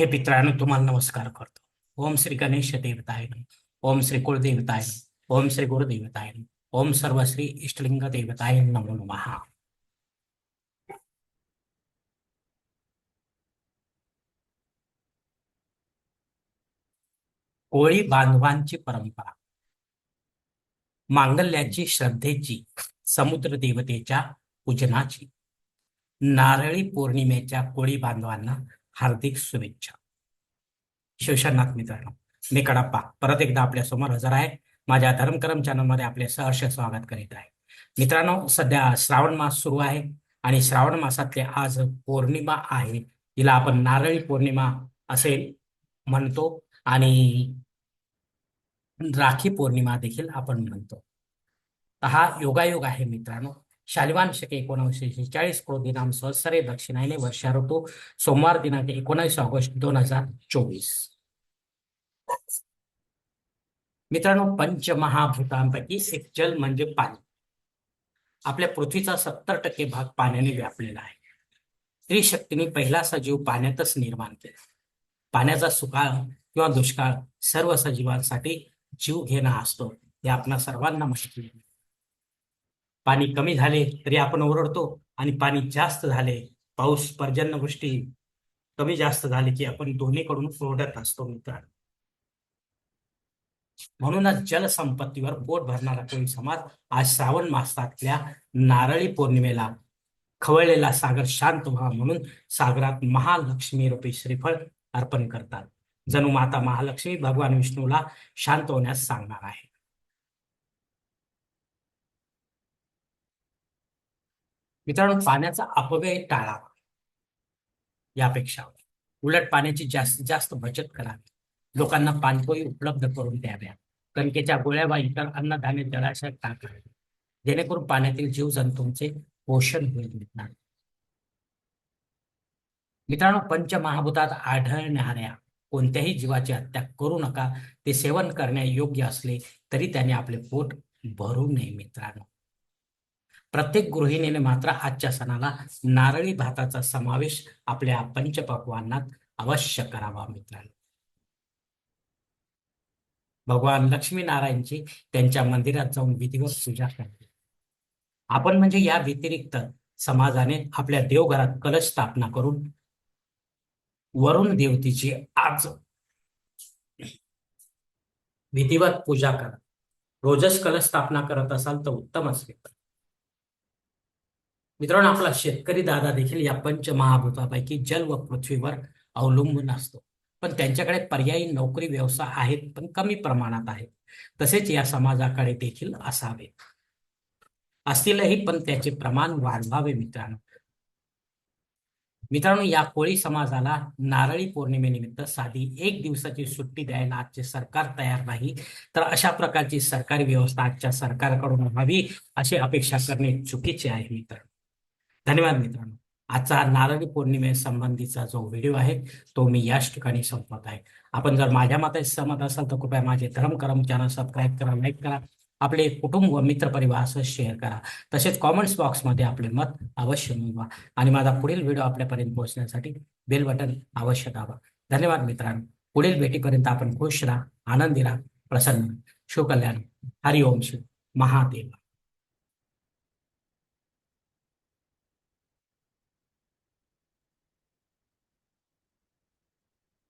हे मित्रांनो तुम्हाला नमस्कार करतो. ओम श्री गणेश देवताय. ओम श्री कुलदेवताय. ओम श्री गुरुदेवताय. ओम सर्व श्री इष्टलिंग देवताय नमो नमः. कोळी बांधवांची परंपरा. मांगल्याची श्रद्धेची समुद्र देवतेच्या पूजनाची. नारळी पौर्णिमेच्या कोळी बांधवांना हार्दिक शुभेच्छा. शिवशनाथ मित्रांनो मी कडप्पा. परत एकदा आपल्यासमोर हजर आहे. माझ्या धर्मकरम चॅनलमध्ये आपले सहर्ष स्वागत करीत आहे. मित्रांनो सध्या श्रावण मास सुरू आहे आणि श्रावण मासातले आज पौर्णिमा आहे. तिला आपण नारळी पौर्णिमा असे म्हणतो आणि राखी पौर्णिमा देखील आपण म्हणतो. हा योगायोग आहे मित्रांनो. शालिवान शके एकोणीसशे शेहेचाळीस दिनाम सहसरे दक्षिणायने वर्षा ऋतू सोमवार दिनांक एकोणीस ऑगस्ट दोन हजार चोवीस. मित्रांनो पंचमहाभूतांपैकी एक जल म्हणजे पाणी. आपल्या पृथ्वीचा सत्तर टक्के भाग पाण्याने व्यापलेला आहे. स्त्री शक्तीने पहिला सजीव पाण्यातच निर्माण केला. पाण्याचा सुकाळ किंवा दुष्काळ सर्व सजीवांसाठी जीव घेणं असतो हे आपणा सर्वांना माहिती आहे. पाणी कमी झाले तरी आपण ओरडतो आणि पाणी जास्त झाले. पाऊस पर्जन्यवृष्टी कमी जास्त झाली की आपण दोन्हीकडून ओरडत असतो मित्रांनो म्हणूनच जलसंपत्तीवर पोट भरणारा कोळी समाज आज श्रावण मासातल्या नारळी पौर्णिमेला खवळलेला सागर शांत व्हा म्हणून सागरात महालक्ष्मी रूपी श्रीफळ अर्पण करतात. जणू माता महालक्ष्मी भगवान विष्णूला शांत होण्यास सांगणार आहे. मित्रांनो पाण्याचा अपव्यय टाळावा यापेक्षा उलट पाण्याची जास्तीत जास्त बचत करावी लोकांना पाणपोई उपलब्ध करून द्याव्या. कणकेच्या गोळ्या वा इतर अन्नधान्य जलाशयात टाकावे जेणेकरून पाण्यातील जीवजंतूंचे पोषण होईल मित्रांनो. मित्रांनो पंचमहाभूतात आढळणाऱ्या कोणत्याही जीवाची हत्या करू नका. ते सेवन करण्यायोग्य असले तरी त्याने आपले पोट भरू नये मित्रांनो. प्रत्येक गृहिणीने मात्र आजच्या सणाला नारळी भाताचा समावेश आपल्या पंचपक्वांनात अवश्य करावा मित्रांनो. भगवान लक्ष्मीनारायणची त्यांच्या मंदिरात जाऊन विधिवत पूजा करते आपण म्हणजे या व्यतिरिक्त समाजाने आपल्या देवघरात कलश स्थापना करून वरुण देवतेची आज विधिवत पूजा करा. रोजच कलश स्थापना करत असाल तर उत्तमच असेल मित्रांनो आपला शेतकरी दादा देखील या पंचमहाभूतापैकी जल व पृथ्वीवर अवलंबून असतो. पण त्यांच्याकडे पर्यायी नोकरी व्यवसाय आहेत पण कमी प्रमाणात आहेत. तसेच या समाजाकडे देखील असावे. असतीलही पण त्याचे प्रमाण वाढवावे मित्रांनो. मित्रांनो या कोळी समाजाला नारळी पौर्णिमेनिमित्त साधी एक दिवसाची सुट्टी द्यायला आजचे सरकार तयार नाही. तर अशा प्रकारची सरकारी व्यवस्था आजच्या सरकारकडून व्हावी अशी अपेक्षा करणे चुकीचे आहे मित्रांनो. धन्यवाद मित्रांनो. आजचा नारळी पौर्णिमे संबंधीचा जो व्हिडिओ आहे तो मी याच ठिकाणी संपवत आहे. आपण जर माझ्या मते सहमत असाल तर कृपया माझे धर्मकरम चॅनल सबस्क्राईब करा लाईक करा आपले कुटुंब व मित्रपरिवारासह शेअर करा. तसेच कॉमेंट्स बॉक्समध्ये आपले मत अवश्य नोंदवा आणि माझा पुढील व्हिडिओ आपल्यापर्यंत पोहोचण्यासाठी बेल बटन अवश्य दाबा. धन्यवाद मित्रांनो. पुढील भेटीपर्यंत आपण खुश राहा आनंदी राहा प्रसन्न शिवकल्याण हरिओम शिव महादेव.